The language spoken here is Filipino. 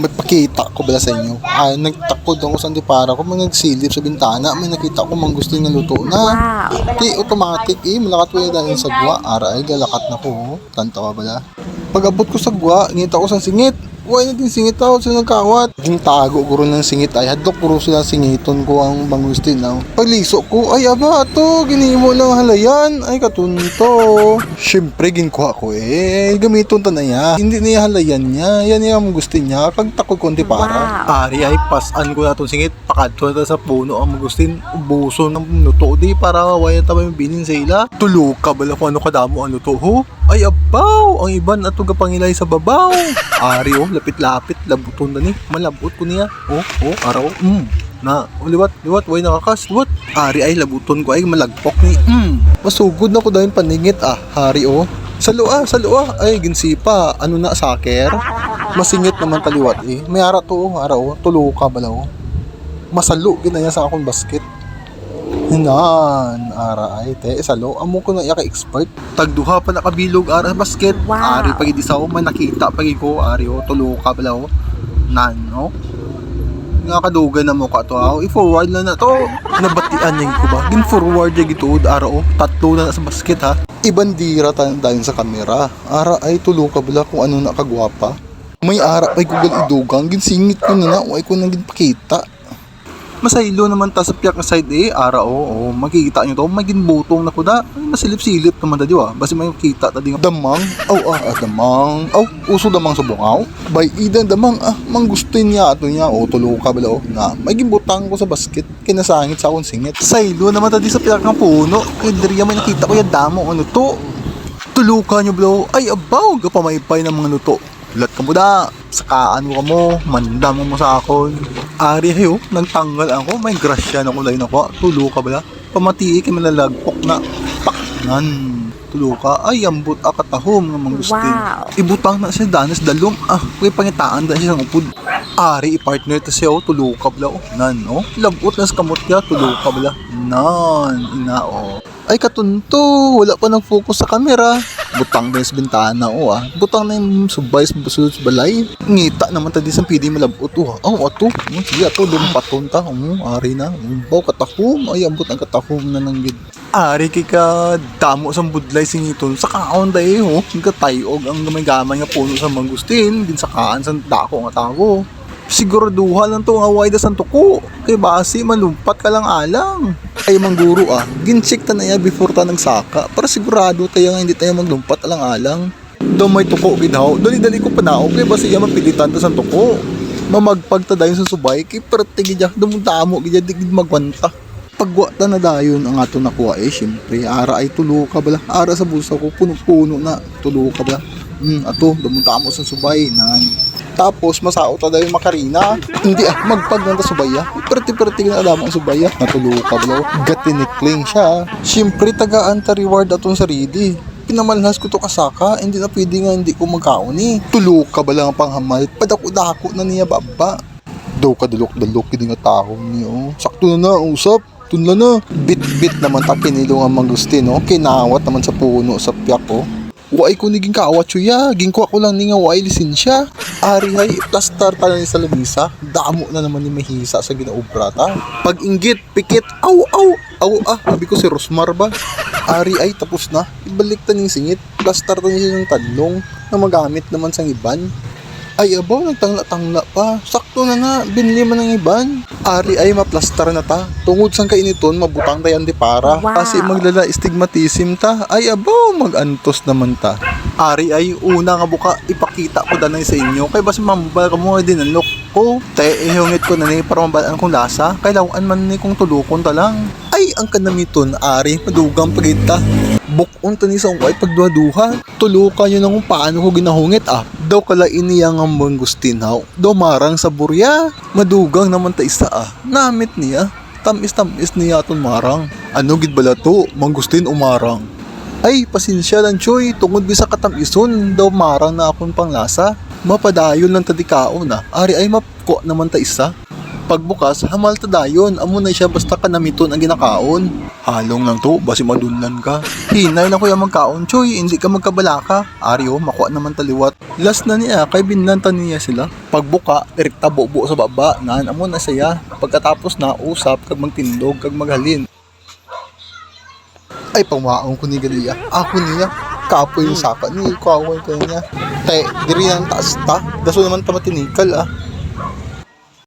magpakita ko bala sa inyo. Ah, nagtakod ako sa di para ko, may nagsilip sa bintana, may nakita ko mang gusto nga luto na. Wow. Di automatic eh, malakat ko dahil sa gwa. Ara ay galakat na ko. oh. Tanto ka bala. Pag abot ko sa gwa, ngita ko sa singit. Huwag na din singit ako sa nagkawat. Yung tago guro ng singit ay hadlok guro sila singiton ko ang bangustin na. Pagliso ko, ay aba to, ginimo lang halayan. Ay katunto. Siyempre ginkuha ko eh, gamiton ta na niya. Hindi niya halayan niya, yan yung gusto niya. Kag takod konti para. Wow. Ari ay pasan ko na itong singit. Pakadto na sa puno ang magustin. Ubuso ng luto di para wayan ta may binin sa ila. Tulo ka bala kung ano kadamo ang luto ho. Ay abaw, ang iban ato gapangilay sa babaw. Ari oh, lapit-lapit, labuton na ni. Malabot ko niya. Oh, oh, araw. Mm. Na, oh, liwat, liwat, way nakakas, liwat. Ari ay labuton ko ay malagpok ni. Mm. Masugod na ko dahil paningit ah, hari oh. Sa lua, sa lua, ay ginsipa, ano na, saker? Masingit naman taliwat eh. May ara to, oh, araw, tulo ka balaw. Masalo, ginaya sa akong basket. Hinan, ara ay te, salo, amo ko na yaka expert. Tagduha pa nakabilog ara basket. Wow. Ari pagid isaw man nakita pagid ko ari o tulo ka balaw. Nan, no? Nga kadugan na mo ka to aw. I-forward na na to. Nabatian niya ko ba? Gin-forward niya gito ara o. Tatlo na sa basket ha. Ibandira tayo dahil sa kamera. Ara ay tulo ka bala kung ano na kagwapa. May ara ay kugal idugang. Ginsingit ko na na. Huwag ko nang ginpakita. Masaylo naman ta sa piyak na side eh, ara o, oh, makikita nyo to, maging butong na kuda, masilip-silip naman ta di ba? Basta may makita ta di nga. Damang, aw ah, ah, damang, aw, uso damang sa bungaw. Bay, idan damang, ah, mang gusto niya ato niya, o tulo ka bala o, nga, maging butang ko sa basket, kinasangit sa akong singit. Saylo naman ta di sa piyak ng puno, kay diriya may nakita ko yung damo, ano to? Tulukan nyo bro, ay abaw, gapamaypay ng mga luto. Lat ka mo da, sakaan mo ka mo, mandam mo sa akon. Ari hayo, nagtanggal ako, may grasya na kulay na ko. Tulo ka ba? Pamatii kay malalagpok na paknan. Tulo ka, ay ambot akatahom nga mangustin. Wow. Ibutang na siya danas dalom. Ah, may pangitaan da siya ng upod. Ari, i-partner ta siya, oh, tulo ka bala, oh. Nan, oh. Labot na sa kamot niya, tulo ka bala. Nan, ina, oh. Ay, katunto, wala pa nang focus sa camera. Butang yung sa bintana, oh, ah. Butang na yung subay sa balay. Ngita naman ta di sa pidi malabot, oh. Oh, ato. Oh, sige, ato, lumpaton ta. Um, ari na. Um, baw, katahom. Ay, ambot ang katahom na nang gid. Ari kay ka damo sa budlay singiton sa kaon dai ho nga tayog ang gamay-gamay nga puno sa mangustin din sa kaan sa dako nga tago siguraduha lang to nga wide sa tuko kay basi malumpat ka lang alang. Ay mangguro ah. Gincheck ta na ya before ta nagsaka. Para sigurado tayo nga hindi tayo maglumpat alang alang. Daw may tuko gidhaw dali-dali ko panao kay basi ya mapilitan ta sa tuko mamagpag ta dayon sa subay kay perte gidya dumudamo gidya di gid magwanta. Pagwa ta na dayon ang ato nakuha eh syempre ara ay tulo ka bala. Ara sa bulsa ko puno-puno na tulo ka bala hmm ato dumudamo sa subay nan tapos masao ta dayon makarina. Hindi ah magpag ta subaya perti-perti na alam ang subaya natulo ka bala gatinikling siya. Syempre tagaan ta reward aton sarili. Pinamalhas ko to kasaka hindi na pwede nga hindi ko magkaon ni tulo ka ba lang ang panghamal? Padako-dako na niya baba. Daw kadulok-dulok kini nga taho niyo. Sakto na na usap. Tunla na. Bit-bit naman ta kinilo nga mangustin no? Kinawat naman sa puno sa piyak ko Wai ko niging kaawat ya, gingko ako lang ni nga wai lisensya. Ari hay, plastar ta ni sa lamisa, damo na naman ni mahisa sa ginaobra ta. Pag inggit, pikit, aw, aw, aw, ah, sabi ko si Rosmar ba? Ari ay tapos na, ibalik ta ning singit, plastar ta niya ng tanlong na magamit naman sa iban. Ay abaw, nagtangla-tangla pa. Sakto na na, binili man ng iban. Ari ay maplastar na ta. Tungod sang kainiton, mabutang tayan di para. Wow. Kasi maglala stigmatism ta. Ay abaw, magantos naman ta. Ari ay una nga buka, ipakita ko danay sa inyo. Kay bas mambal ka mo din ang look ko. Te, ihungit ko na ni para mabalaan kong lasa. Kailangan man ni kong tulukon ta lang. Ay, ang kanamiton, ari, madugang pagita. Bukon ta ni sa ungay pagduha-duha. Tulukan nyo na kung paano ko ginahungit ah. Daw kala iniyang ang mangustinhaw. Daw marang sa burya. Madugang naman ta isa ah. Namit niya. Tamis-tamis niya aton marang. Ano gid bala to? Mangustin umarang. Ay, pasensya lang choy. Tungod bisa katamison. Daw marang na akong panglasa. Mapadayon lang tadikao na. Ari ay mapko naman ta isa. Pagbukas, hamal dayon. Amo na siya basta kanamiton ang ginakaon. Halong lang to, basi madunlan ka. Hinay na kuya magkaon, choy, hindi ka magkabalaka. Aryo, makuha naman taliwat. Last na niya, kay binlanta niya sila. Pagbuka, direkta bobo sa baba, naan amo na siya. Pagkatapos na, usap, kag magtindog, kag maghalin. Ay, pangwaong ko ni Galia. Ako niya. Kapoy yung saka ni. Kawan ko niya. Te, diri ang taas ta. Daso naman ta matinikal ah.